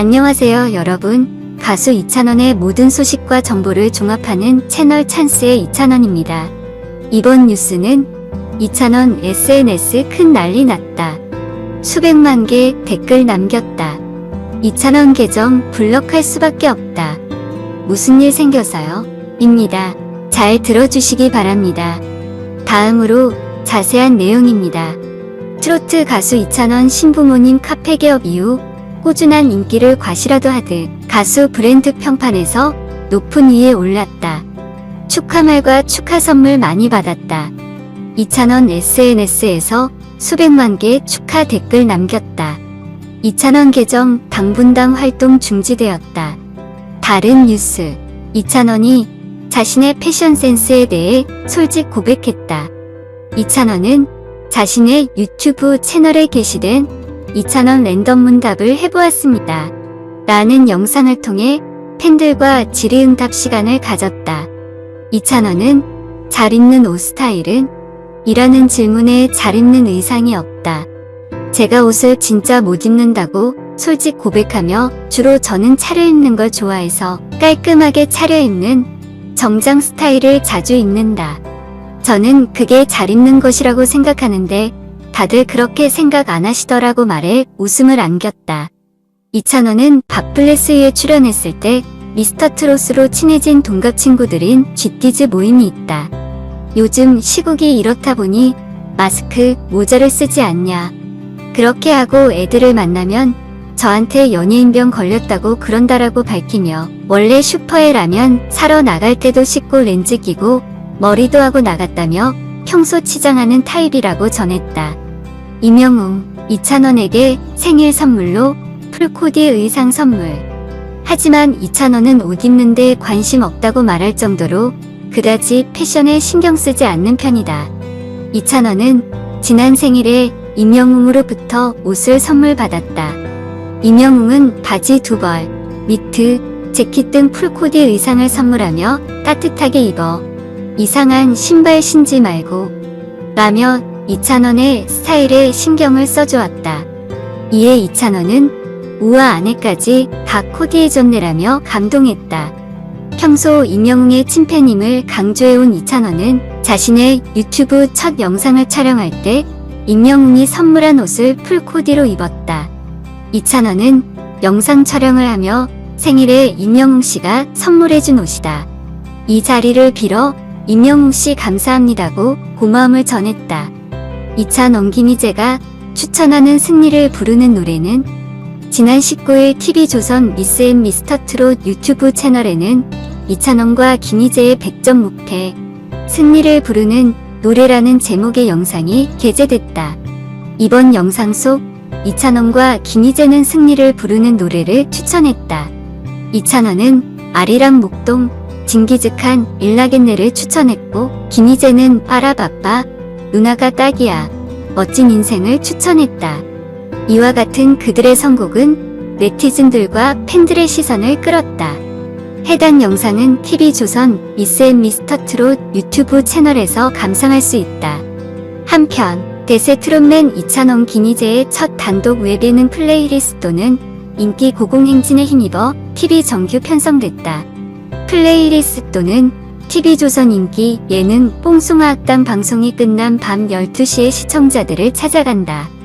안녕하세요, 여러분. 가수 이찬원의 모든 소식과 정보를 종합하는 채널 찬스의 이찬원입니다. 이번 뉴스는 이찬원 SNS 큰 난리 났다. 수백만 개 댓글 남겼다. 이찬원 계정 블럭할 수밖에 없다. 무슨 일 생겨서요? 입니다. 잘 들어주시기 바랍니다. 다음으로 자세한 내용입니다. 트로트 가수 이찬원 신부모님 카페 개업 이후 꾸준한 인기를 과시라도 하듯 가수 브랜드 평판에서 높은 위에 올랐다. 축하말과 축하 선물 많이 받았다. 이찬원 SNS에서 수백만 개 축하 댓글 남겼다. 이찬원 계정 당분당 활동 중지되었다. 다른 뉴스. 이찬원이 자신의 패션 센스에 대해 솔직 고백했다. 이찬원은 자신의 유튜브 채널에 게시된 이찬원 랜덤 문답을 해보았습니다. 라는 영상을 통해 팬들과 질의응답 시간을 가졌다. 이찬원은 잘 입는 옷 스타일은? 이라는 질문에 잘 입는 의상이 없다. 제가 옷을 진짜 못 입는다고 솔직 고백하며 주로 저는 차려입는 걸 좋아해서 깔끔하게 차려입는 정장 스타일을 자주 입는다. 저는 그게 잘 입는 것이라고 생각하는데 다들 그렇게 생각 안 하시더라고 말해 웃음을 안겼다. 이찬원은 밥플레스에 출연했을 때 미스터 트롯으로 친해진 동갑 친구들인 쥐띠즈 모임이 있다. 요즘 시국이 이렇다 보니 마스크, 모자를 쓰지 않냐. 그렇게 하고 애들을 만나면 저한테 연예인병 걸렸다고 그런다라고 밝히며 원래 슈퍼에 라면 사러 나갈 때도 씻고 렌즈 끼고 머리도 하고 나갔다며 평소 치장하는 타입이라고 전했다. 이명웅, 이찬원에게 생일 선물로 풀코디 의상 선물. 하지만 이찬원은 옷 입는데 관심 없다고 말할 정도로 그다지 패션에 신경 쓰지 않는 편이다. 이찬원은 지난 생일에 임영웅으로부터 옷을 선물 받았다. 임영웅은 바지 두 벌, 니트, 재킷 등 풀코디 의상을 선물하며 따뜻하게 입어 이상한 신발 신지 말고 라며 이찬원의 스타일에 신경을 써주었다. 이에 이찬원은 우아 아내까지 다 코디해줬네라며 감동했다. 평소 임영웅의 친팬임을 강조해온 이찬원은 자신의 유튜브 첫 영상을 촬영할 때 임영웅이 선물한 옷을 풀코디로 입었다. 이찬원은 영상 촬영을 하며 생일에 임영웅 씨가 선물해준 옷이다. 이 자리를 빌어 임영웅 씨 감사합니다고 고마움을 전했다. 이찬원 김희재가 추천하는 승리를 부르는 노래는 지난 19일 TV조선 미스 앤 미스터 트롯 유튜브 채널에는 이찬원과 김희재의 100점 무패 승리를 부르는 노래라는 제목의 영상이 게재됐다. 이번 영상 속 이찬원과 김희재는 승리를 부르는 노래를 추천했다. 이찬원은 아리랑 목동, 징기즈칸, 일라겐네를 추천했고 김희재는 빠라바빠, 누나가 딱이야, 멋진 인생을 추천했다. 이와 같은 그들의 선곡은 네티즌들과 팬들의 시선을 끌었다. 해당 영상은 TV조선 미스 앤 미스터 트롯 유튜브 채널에서 감상할 수 있다. 한편 대세 트롯맨 이찬원 김희재의 첫 단독 웹예능 플레이리스트는 인기 고공행진에 힘입어 TV 정규 편성됐다. 플레이리스트는 TV조선 인기 예능 뽕숭아 악당 방송이 끝난 밤 12시에 시청자들을 찾아간다.